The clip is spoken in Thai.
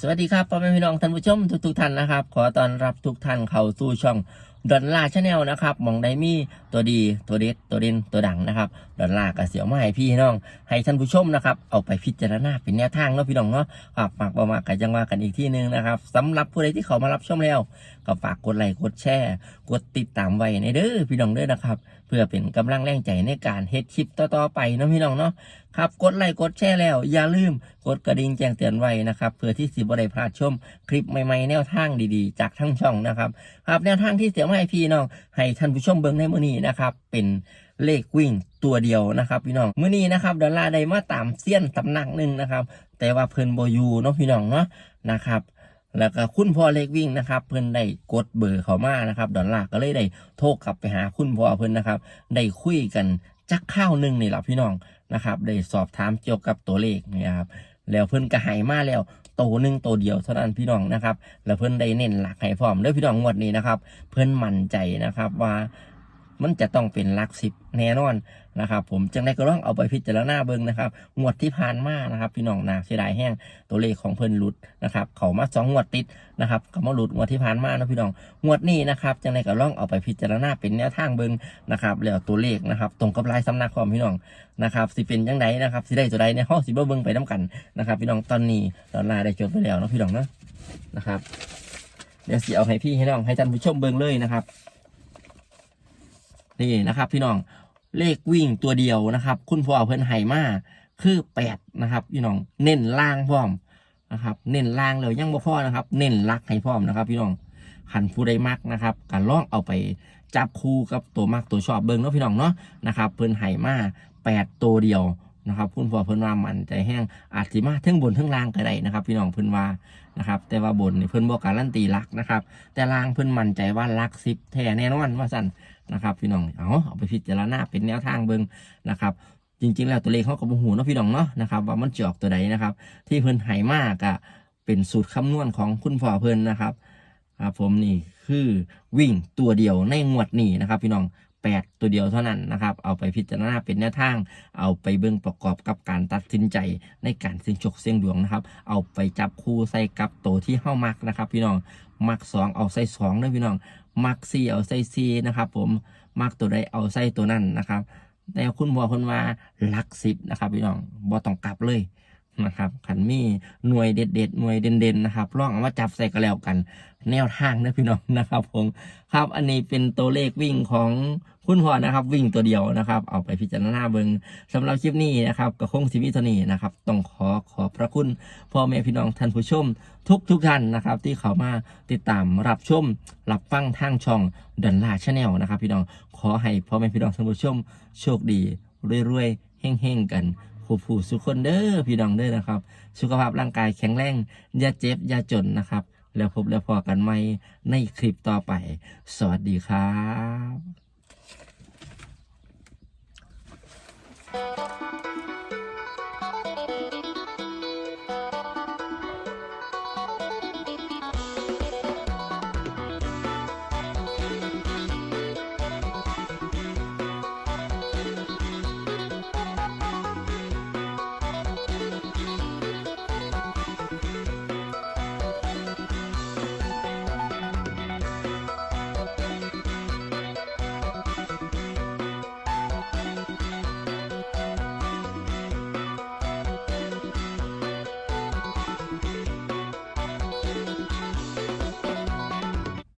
สวัสดีครับพ่อแม่พี่น้องท่านผู้ชมทุกๆท่านนะครับ ขอต้อนรับทุกท่านเข้าสู่ช่อง ดอนล่าชาแนลนะครับมองไดมีตัวดีตัวเด็ดตัวเด่นตัวดังนะครับดอนล่ากับเสียวมาให้พี่น้อง ให้ท่านผู้ชมนะครับเอาไปพิจารณาเป็นแนวทางเนาะพี่น้องเนาะฝากฝากประมากันจังว่ากันอีกที่หนึ่งนะครับสำหรับผู้ใดที่เขามารับชมแล้ว ก็ฝากกดไลค์กดแชร์ กดติดตามไว้ในเด้อพี่น้องเด้อนะครับ เพื่อเป็นกำลังแรงใจในการเฮ็ดคลิปต่อๆไปเนาะพี่น้องเนาะครับกดไลค์กดแชร์แล้ว อย่าลืมกดกระดิ่งแจ้งเตือนไว้นะครับเพื่อที่สิบได้พลาดชม คลิปใหม่ๆแนวทางดีๆ จากทั้งช่องนะครับครับแนวทางที่เสียมาให้พี่น้องให้ท่านผู้ชมเบิ่งในมื้อนี้นะครับเป็นเลขวิ่งตัวเดียวนะครับ พี่น้องมื้อนี้นะครับดอลลาร์ได้มาตามเซียนตำหนักหนึ่งนะครับ แต่ว่าเพิ่นโบยู่เนาะพี่น้องเนาะนะครับแล้วก็คุณพ่อเลขวิ่งนะครับ เพิ่นได้กดเบอร์เขามานะครับ ดอลลาร์ก็เลยได้โทรกลับไปหาคุณพ่อเพิ่นนะครับ ได้คุยกันจักข้าวหนึ่งนี่แหละพี่น้องนะครับ ได้สอบถามเกี่ยวกับตัวเลขนะครับ แล้วเพิ่นก็หายมาแล้วโตหนึ่งโตเดียวเท่านั้นพี่น้องนะครับ แล้วเพิ่นได้เน้นหลักให้พร้อมเด้อพี่น้องงวดนี้นะครับ เพิ่นมั่นใจนะครับว่า มันจะต้องเป็นลักสิบแน่นอนนะครับ ผมจังได้ก็ลองเอาไปพิจารณาเบิ่งนะครับงวดที่ผ่านมานะครับ พี่น้องนาเสียดายแห้งตัวเลขของเพิ่นหลุดนะครับ เขามาสองงวดติดนะครับก็มาหลุดงวดที่ผ่านมานะพี่น้องงวดนี้นะครับจังได้ก็ลองเอาไปพิจารณาเป็นแนวทางเบิ่งนะครับแล้วตัวเลขนะครับ ตรงกับลายสำนักความพี่น้องนะครับสิเป็นยังไงนะครับสิได้ตัวใดในห้องสิเบิ้งไปน้ำกันนะครับ พี่น้องตอนนี้ดอลลาได้จดไปแล้วนะพี่น้องนะนะครับเดี๋ยวสิเอาให้พี่ให้น้องให้ท่านผู้ชมเบิ้งเลยนะครับ นี่นะครับ พี่น้องเลขวิ่งตัวเดียวนะครับ คุณพ่อเพิ่นไห่มาคือแปดนะครับ พี่น้องเน้นล่างพร้อมนะครับ เน้นล่างเลยยังบ่พอนะครับ เน้นลักให้พร้อมนะครับ พี่น้องขันผู้ใดมักนะครับการลองเอาไปจับคู่กับตัวมักตัวชอบเบิ้งเนาะพี่น้องเนาะนะครับ เพิ่นไห่มาแปดตัวเดียว นะครับคุณพ่อเพิ่นว่ามันใจแห้งอาจสิมาทั้งบนทั้งล่างก็ได้นะครับ พี่น้องเพิ่นว่านะครับ แต่ว่าบนนี่เพิ่นบอกการันตีลักนะครับ แต่ล่างเพิ่นมั่นใจว่าลักสิบแท้แน่นอนว่าสั่นนะครับพี่น้องเอาเอาไปพิจารณาเป็นแนวทางเบิงนะครับ จริง ๆ แล้วตัวเลขเขาก็บ่หูเนาะพี่น้องเนาะนะครับว่ามันจะออกตัวใดนะครับ ที่เพิ่นให้มากอะเป็นสูตรคำนวณของคุณพ่อเพิ่นนะครับครับผมนี่คือวิ่งตัวเดียวในงวดนี้นะครับ พี่น้อง แปดตัวเดียวเท่านั้นนะครับ เอาไปพิจารณาเป็นแนวทาง เอาไปเบิ่งประกอบกับการตัดสินใจในการเสี่ยงโชคเสี่ยงดวงนะครับ เอาไปจับคู่ใส่กับตัวที่เข้ามักนะครับ พี่น้อง มักสองเอาใส่สองเด้อพี่น้อง มักซีเอาใส่ซีนะครับ ผม มักตัวใดเอาใส่ตัวนั้นนะครับแต่คุณพ่อคนว่าหลักสิบนะครับพี่น้องบ่ต้องกลับเลย นะครับขันมีหน่วยเด็ดเด็ดๆหน่วยเด่นเด่นๆนะครับลองเอามาจับใส่กันแล้วกัน แนวทางนะพี่น้องนะครับผมครับอันนี้เป็นตัวเลขวิ่งของคุณพ่อนะครับวิ่งตัวเดียวนะครับ เอาไปพิจารณาเบิงสำหรับคลิปนี้นะครับกับคงชีวิทนีนะครับ ต้องขอขอบพระคุณพ่อแม่พี่น้องท่านผู้ชม ทุกทุกท่านนะครับ ที่เขามาติดตามรับชมรับฟังทางช่องดันลาชาแนลนะครับ พี่น้องขอให้พ่อแม่พี่น้องท่านผู้ชม โชคดีรวยๆเฮ่งๆกัน ผู้ผู้สุขคนเด้อพี่น้องเด้อนะครับ สุขภาพร่างกายแข็งแรงอย่าเจ็บอย่าจนนะครับ แล้วพบแล้วพอกันใหม่ในคลิปต่อไป สวัสดีครับ